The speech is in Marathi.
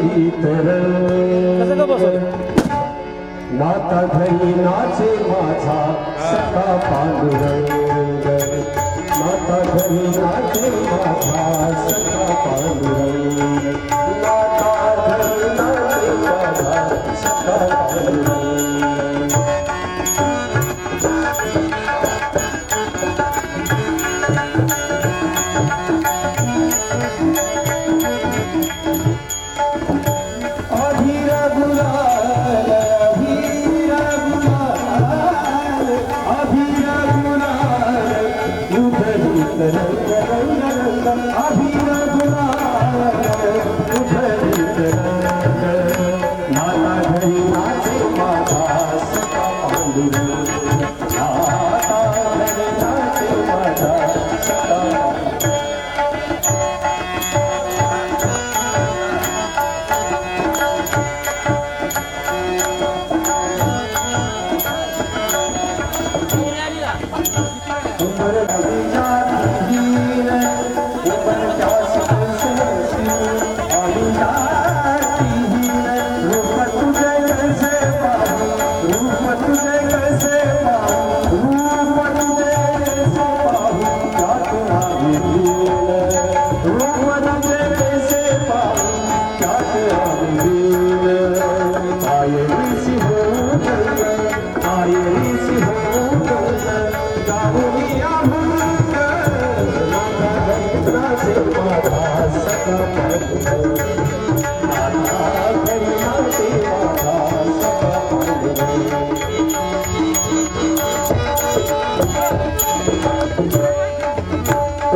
इतर नाता घरी नाचे माझा सखा पांडुरंग. नाता घरी नाचे माझा सखा पांडुरंग. नाता घरी नाचे माझा सखा पांडुरंग. Abre